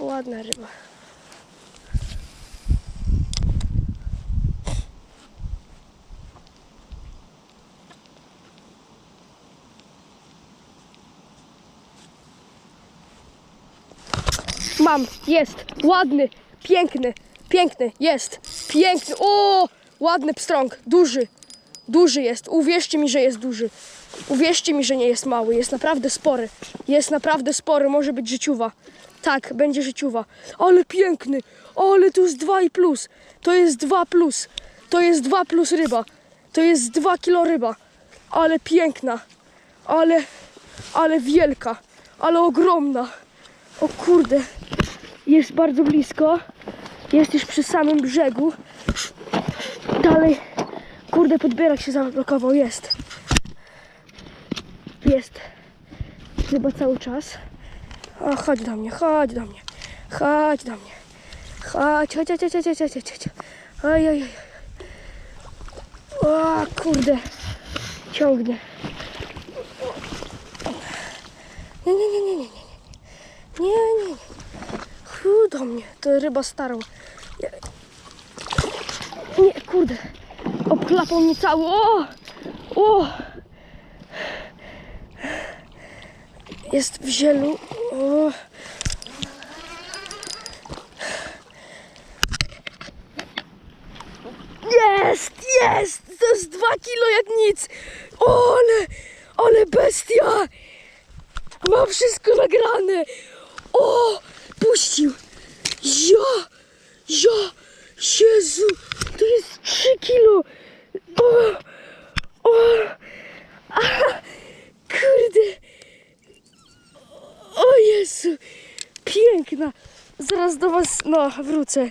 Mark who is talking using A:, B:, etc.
A: Ładna ryba. Mam, jest, ładny, piękny, piękny, jest, piękny, o, ładny pstrąg, duży, duży jest, uwierzcie mi, że jest duży, uwierzcie mi, że nie jest mały, jest naprawdę spory, jest naprawdę spory, może być życiuwa, tak, będzie życiuwa, ale piękny, ale tu jest 2 i plus, to jest 2 plus, to jest 2 plus ryba, to jest 2 kilo ryba, ale piękna, ale, ale wielka, ale ogromna, o kurde, jest bardzo blisko. Jest już przy samym brzegu. Kurde, podbierak się zablokował. Jest. Jest. Chyba cały czas. O, chodź do mnie, chodź do mnie. Chodź do mnie. Chodź, chodź, chodź, chodź, chodź, chodź, chodź. Oj, oj, oj. O, kurde. Ciągnie. Nie, nie, nie, nie, nie, nie. Nie, nie, nie. Chu, do mnie. To ryba starą. Ja- Nie, kurde. Obklapał mnie cały. O! O! Jest w zielu. O! Jest! Jest! To jest dwa kilo jak nic! O, ale, ale bestia! Mam wszystko nagrane! O! Puścił! Ja! Ja! Jezu! To jest 3 kilo! O! O! A, kurde! O Jezu! Piękna! Zaraz do was, no, wrócę.